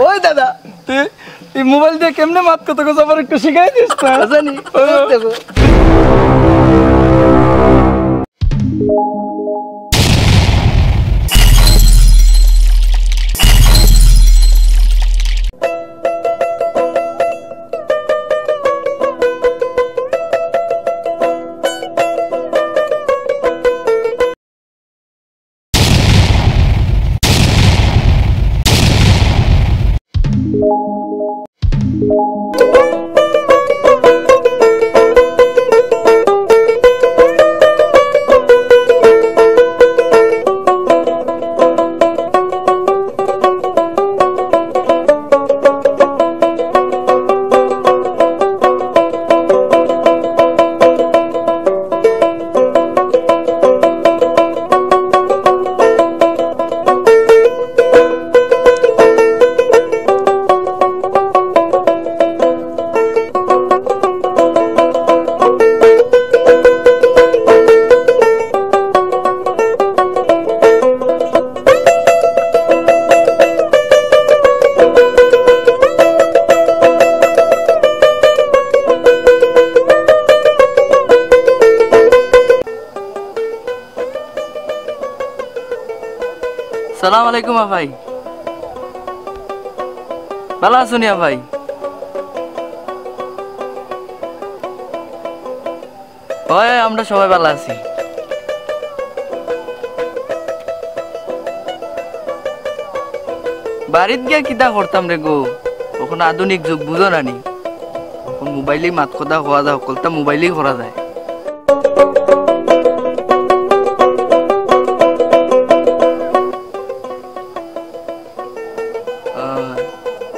ওই দাদা তুই এই মোবাইল দিয়ে কেমনে মাত কত কথা আবার একটু শিখাই দিস না জানি দেখো সালাম আলাইকুম ভাই। ভালো আছো নিয়া ভাই? ওই আমরা সবাই ভালো আছি। বাড়িত গিয়া কিতা করতাম রে গো? ওখানে আধুনিক যুগ বুঝো নানি মোবাইলেই মাত কথা হওয়া যায় সকলটা মোবাইলেই করা যায়।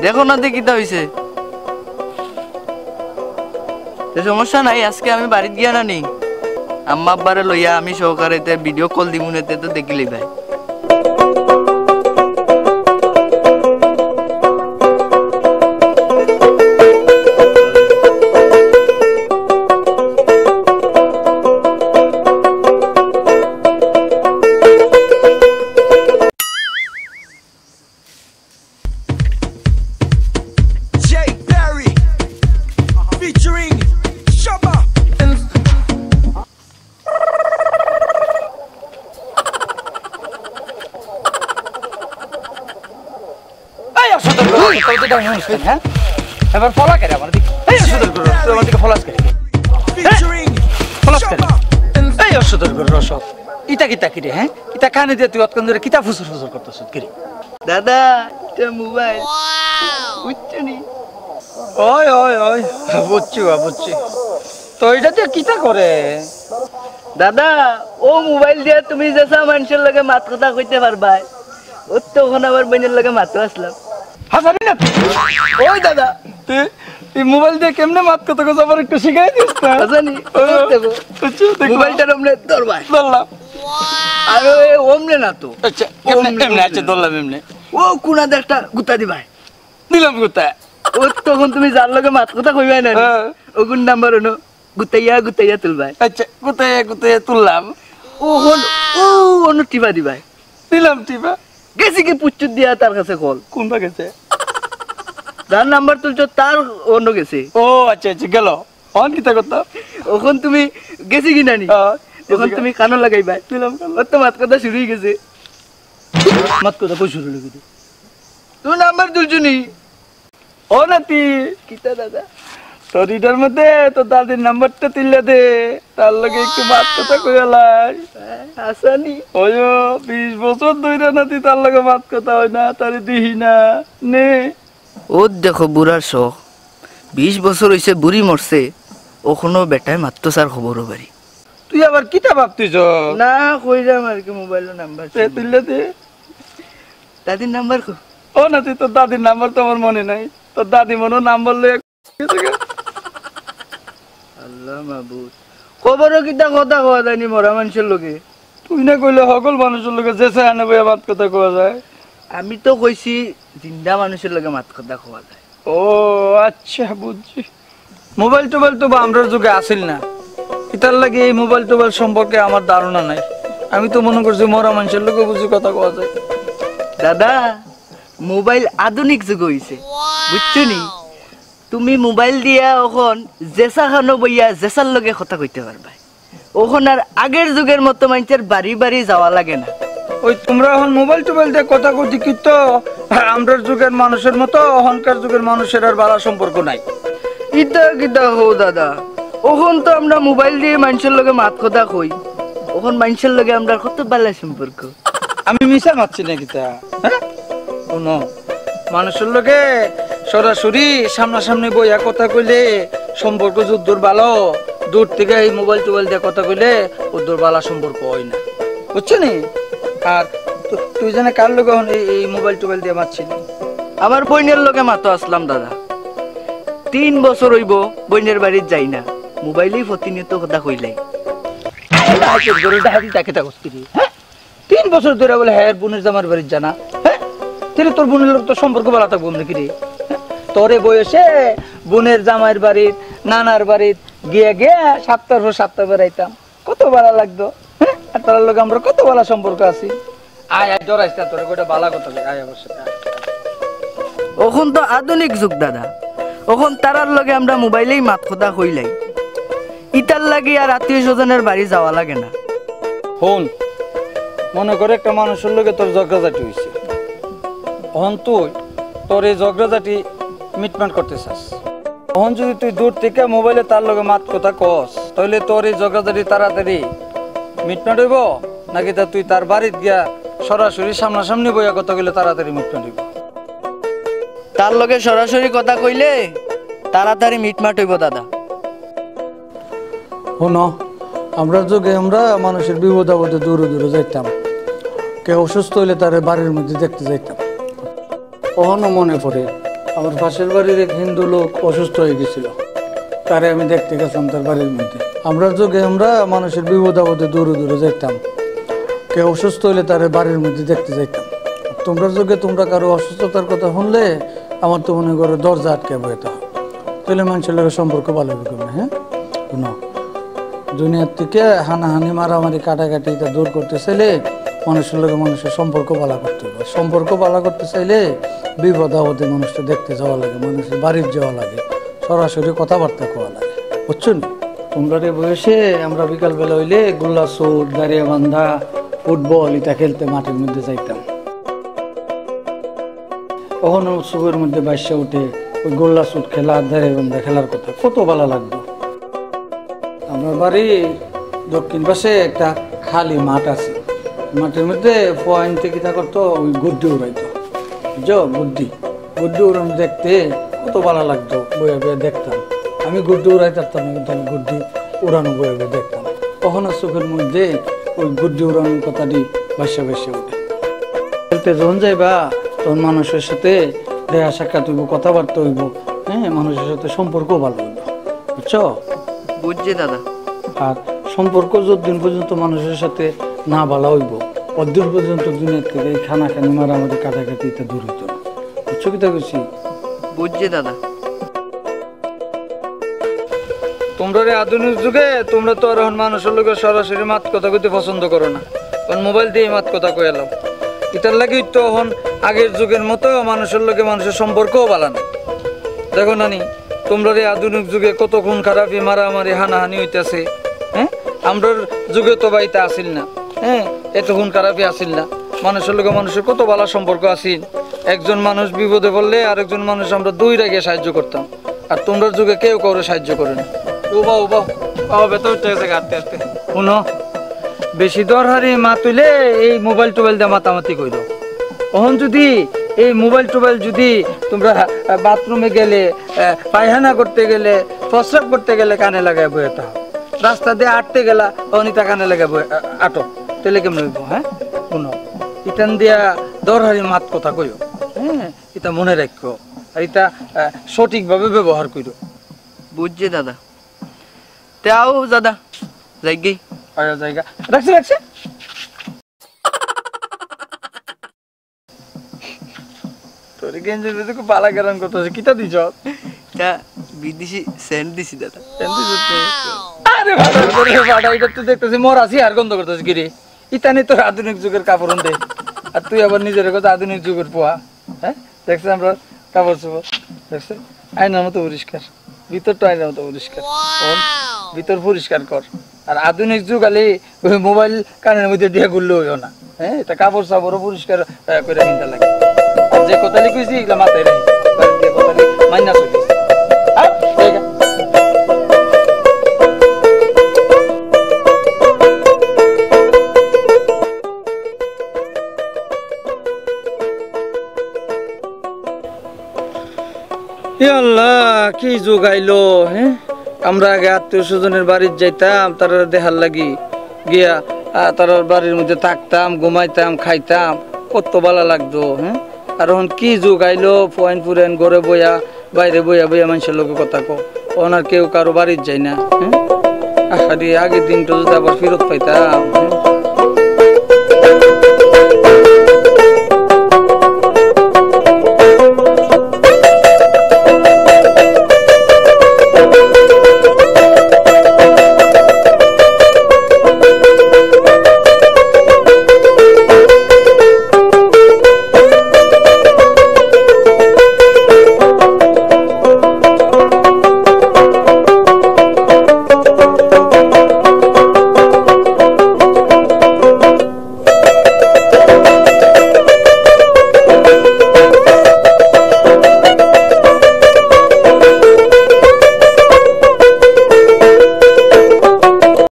দেখো না দেখিতা হইছে। হয়েছে সমস্যা নাই, আজকে আমি বাড়িত গিয়া নানি আম্মা আব্বারে লইয়া আমি সহকারে ভিডিও কল দিমুনেতে তো দেখিলি ভাই হ্যাঁ এবার ফলা করে আমার দিকে। এই অসুদর করো আমার দিকে ফলাস করে ফলাস করে এই অসুদর করো রসদ ইটা কিতা কিরে হ্যাঁ? ইটা কানে দিয়ে তুই অতক্ষণ ধরে কিতা ফুসুর ফুসুর করতেছ কিরে? দাদা এটা মোবাইল। বুঝছ ওই ওই ওই বুঝছি বা বুঝছি। তো এটা দিয়ে কিতা করে? দাদা ও মোবাইল দিয়ে তুমি যেসা মানুষের লগে মাত কথা কইতে পারবা ও তখন আবার বোনের লগে মাতো আসলাম। হাসানি না ওই দাদা তুই মোবাইল দিয়ে কেমনে মাত কত কথা আবার একটু শিখাই দিস না। আর ও অমনে না তো। আচ্ছা এমনি আচ্ছা ধরলাম এমনি। ও কুনাতে একটা গুতা দিবাই দিলাম কোথায় ও তখন তুমি যার লগে মাত কথা কইবাই না হ্যাঁ। ও কোন নাম্বার হনো গুতাইয়া গুতাইয়া তুলবাই। আচ্ছা কোথায় কোথায় তুললাম। ও হন ও অন্য টিপা দিবাই। দিলাম টিপা। গেছি কি পুচ্চুর দিয়া তার কাছে কল? কোনটা গেছে? যার নাম্বার তুলছো তার অন্য গেছে। ও আচ্ছা আচ্ছা গেল। অন কিতা করতাম ওখন তুমি গেছি কি নানি? হ্যাঁ, এখন তুমি কানো লাগাইবাই দিলাম তো মাত কথা শুরু হয়ে গেছে। মাত কথা কই শুরু লেগে তুই নাম্বার তুলছো নি? ও নাতি। কিতা দাদা? তোর ইটার মধ্যে তোর দাদির নাম্বারটা তুললে দে। তার লগে একটু মাত কথা কইলাই হাসানি ওই বিশ বছর ধরে নাতি তার লগে মাত কথা হয় না তারে দিহি না। নে। ও দেখো বুড়ার শখ। বিশ বছর হয়েছে বুড়ি মরছে ওখানো বেটায় মাত্র স্যার খবরও পারি। তুই আবার কিতা ভাবতিস না কই যাম আর কি মোবাইলের নাম্বার তুললে দে। দাদির নাম্বার ও নাতি তোর দাদির নাম্বার তো আমার মনে নাই। তোর দাদি মনে নাম্বার লয়ে আল্লাহ খবরও কিতা কথা কোয়া যায়নি মরা মানুষের লগে? তুই না কইলে সকল মানুষের লোকে যে চায় না বইয়া মাত কথা কোয়া যায়? আমি তো কইছি জিন্দা মানুষের লগে মাত কথা কোয়া যায়। ও আচ্ছা বুঝছি মোবাইল টোবাইল তো আমরার যুগে আসিল না। এটার লাগে এই মোবাইল টোবাইল সম্পর্কে আমার ধারণা নাই। আমি তো মনে করছি মরা মানুষের লোকে বুঝি কথা কোয়া যায়। দাদা মোবাইল আধুনিক যুগ হইছে। বুঝছ নি? তুমি মোবাইল দিয়া এখন জেসা খানো বইয়া জেসার লগে কথা কইতে পারবা। ওখন আর আগের যুগের মতো মানুষের বাড়ি বাড়ি যাওয়া লাগে না। ওই তোমরা এখন মোবাইল টোবাইল দিয়ে কথা কইতে কি তো? আমরা যুগের মানুষের মতো অহংকার যুগের মানুষের আর বালা সম্পর্ক নাই। ইতা কিতা হো দাদা ওখন তো আমরা মোবাইল দিয়ে মানুষের লগে মাত কথা কই। ওখন মানুষের লগে আমরা কত বালা সম্পর্ক। আমি মিশা মারছি নাকি তা হ্যাঁ? মানুষের লোকে সরাসরি সামনাসামনি বইয়া কথা কইলে সম্পর্ক যুদ্ধর ভালো দূর থেকে এই মোবাইল টোবাইল দিয়ে কথা কইলে ওদের বালা সম্পর্ক হয় না। বুঝছ নি আর তুই জানে কার লোক এই মোবাইল টোবাইল দিয়ে মারছিলি আমার বোনের লগে মাতো আসলাম দাদা। তিন বছর হইব বোনের বাড়ির যাই না। মোবাইলেই প্রতিনিয়ত কথা কইলাই। তা তিন বছর ধরে বলে হ্যাঁ বোনের জামার বাড়ির জানা হ্যাঁ? তোর বোনের লোক তোর সম্পর্ক ভালো থাকব নাকি রে? তোরে বয়সে বোনের জামাইয়ের বাড়ির নানার বাড়ির গিয়ে গিয়ে সাতটার পর সাতটা বেড়াইতাম। কত ভালো লাগতো? হ্যাঁ? আর তার লোক আমরা কত ভালো সম্পর্ক আছি? আয় আয় ডরাইস না তোর গোটা বালা কথা আয় আমার ওখন তো আধুনিক যুগ দাদা। ওখন তারার লগে আমরা মোবাইলেই মাত কথা কইলাই। ইতার লাগি আর আত্মীয় স্বজনের বাড়ি যাওয়া লাগে না। ফোন মনে করে একটা মানুষের লোকে তোর ঝগড়াঝাটি হয়েছে অহন তুই তোর এই ঝগড়াঝাটি মিটমাট করতে চাস অহন যদি তুই দূর থেকে মোবাইলে তার লগে মাত কথা কস তাহলে তোর এই ঝগড়াঝাটি তাড়াতাড়ি মিটমাট হইব? নাকি তা তুই তার বাড়িত গিয়া সরাসরি সামনাসামনি বইয়া কথা কইলে তাড়াতাড়ি মিটমাট হইব? তার লগে সরাসরি কথা কইলে তাড়াতাড়ি মিটমাট হইব দাদা। শোনো আমরা যুগে আমরা মানুষের বিপদ আপদে দূরে দূরে যাইতাম। কেউ অসুস্থ হইলে তার বাড়ির মধ্যে দেখতে যাইতাম। কখনো মনে পড়ে আমার পাশের বাড়ির এক হিন্দু লোক অসুস্থ হয়ে গেছিল। তারে আমি দেখতে গেছিলাম তার বাড়ির মধ্যে। আমরা যুগে আমরা মানুষের বিপদ আপদে দূরে দূরে যাইতাম। কেউ অসুস্থ হইলে তার বাড়ির মধ্যে দেখতে যাইতাম। তোমরা যুগে তোমরা কারও অসুস্থতার কথা শুনলে আমার তো মনে করো দরজা আটকে বইতে হয়। তাহলে মানুষের লোকের সম্পর্ক ভালো হবে না হ্যাঁ? শোনো, দুনিয়ার থেকে হানাহানি, মারামারি, কাটাকাটি এটা দূর করতে চাইলে মানুষের লোকে মানুষের সম্পর্ক ভালো করতে হবে। সম্পর্ক ভালো করতে চাইলে বিপদ আপদে মানুষটা দেখতে যাওয়া লাগে, মানুষের বাড়ির যাওয়া লাগে, সরাসরি কথাবার্তা কোয়া লাগে। বুঝছ নি? তোমরা বয়সে আমরা বিকালবেলা হইলে গোল্লা চোট দাঁড়িয়ে বান্ধা, ফুটবল, এটা খেলতে মাঠের মধ্যে যাইতাম। কখনো উৎসবের মধ্যে বাইশে উঠে ওই গোল্লা চুট খেলা, দাঁড়িয়ে বান্ধা খেলার কথা, কত ভালো লাগতো আমার বাড়ি দক্ষিণ পাশে একটা খালি মাঠ আছে। মাঠের মধ্যে পয়েন্ট থেকে করতো ওই গুড্ডি উড়াইতো। বুঝছ গুড্ডি। গুড্ডি উড়ানো দেখতে কত ভালো লাগতো বয়ে বয়ে দেখতাম। আমি গুড্ডি উড়াই না কিন্তু আমি গুড্ডি উড়ানো বয়ে বয়ে দেখতাম। কখনো চোখের মধ্যে ওই গুড্ডি উড়ানোর কথাটি বাসা বাসা উঠে। খেলতে যখন যাইবা তখন মানুষের সাথে দেখা সাক্ষাৎ হইব কথাবার্তা হইব হ্যাঁ মানুষের সাথে সম্পর্ক ভালো হইব। বুঝছ? বুঝছি দাদা। আর সম্পর্ক যতদিন পর্যন্ত মানুষের সাথে না ভালো হইব অদ্দিন পর্যন্ত দুনিয়ার থেকে এই খানা খানি মারামারি কাটাকাটি এটা দূর হইতো না। বুঝছ কি তা বুঝছি দাদা। তোমরা রে আধুনিক যুগে তোমরা তো আর এখন মানুষের লোকের সরাসরি মাত কথা কইতে পছন্দ করো না। কারণ মোবাইল দিয়ে মাত কথা কয়ে এলাম এটার লাগি তো এখন আগের যুগের মতো মানুষের লোকে মানুষের সম্পর্কও ভালো না দেখো নানি তোমরা রে আধুনিক যুগে কত খুন খারাপি মারামারি হানাহানি হইতেছে হ্যাঁ? আমরার যুগে তো বাড়িতে আসিল না হ্যাঁ? এত খুন খারাপি আসিল না। মানুষের লোকে মানুষের কত ভালো সম্পর্ক আসিল একজন মানুষ বিপদে পড়লে আরেকজন মানুষ আমরা দুই রাগে সাহায্য করতাম। আর তোমরা যুগে কেউ কাউরে সাহায্য করে না উবা উবা। বাবা বেতন উঠে গেছে শুনো বেশি দরহারি মা তুলে এই মোবাইল টোবাইল দিয়ে মাতামাতি কইল তখন যদি এই মোবাইল টোবাইল যদি তোমরা বাথরুমে গেলে পায়খানা করতে গেলে প্রস্রাব করতে গেলে কানে লাগাই বয়ে রাস্তা দিয়ে আটতে গেলা অনিতা কানে লাগাই বয়ে আটো তাহলে কেমন হইব হ্যাঁ? শুনো ইটান দিয়া দরহারি মাত কথা কইও হ্যাঁ? এটা মনে রাখো আর এটা সঠিকভাবে ব্যবহার করো বুঝছি দাদা। তাও দাদা। যাই গেই জায়গা। রাখছি রাখছি। তোর গেঞ্জির খুব পালা কিতা দিছ? তা বিদেশি সেন্ট দিছি দাদা। আরে ভাড়া করে ভাড়া এটা তো দেখতেছি মোর আছি আর গন্ধ করতেছে কি রে ইতানি তোর আধুনিক যুগের কাপড় দে আর তুই আবার নিজের কথা আধুনিক যুগের পোয়া হ্যাঁ? দেখছেন আমরা কাপড় চোপড় দেখছেন আয়নার মতো পরিষ্কার। ভিতরটা আয়নার মতো পরিষ্কার। ভিতর পরিষ্কার কর। আর আধুনিক যুগ আলে ওই মোবাইল কানের মধ্যে দিয়ে ঘুরলে হইও না হ্যাঁ? এটা কাপড় চাপড়ও পরিষ্কার করে নিতে লাগে। আর যে কথা লিখেছি এগুলো মাথায় রাখি। কথা মাইনা আল্লাহ, কি যুগ আইলো হ্যাঁ আমরা আগে আত্মীয় স্বজনের বাড়ির যাইতাম, তারা দেহার লাগি গিয়া তারার বাড়ির মধ্যে থাকতাম, ঘুমাইতাম, খাইতাম, কত ভালো লাগতো হ্যাঁ আর এখন কি যুগ আইলো, ফোয়াইন ফুরেন ঘরে বইয়া, বাইরে বইয়া বইয়া মানুষের লোকে কথা কো ওনার কেউ কারও বাড়ির যায় না হ্যাঁ আগের দিনটা যদি আবার ফেরত পাইতাম হ্যাঁ?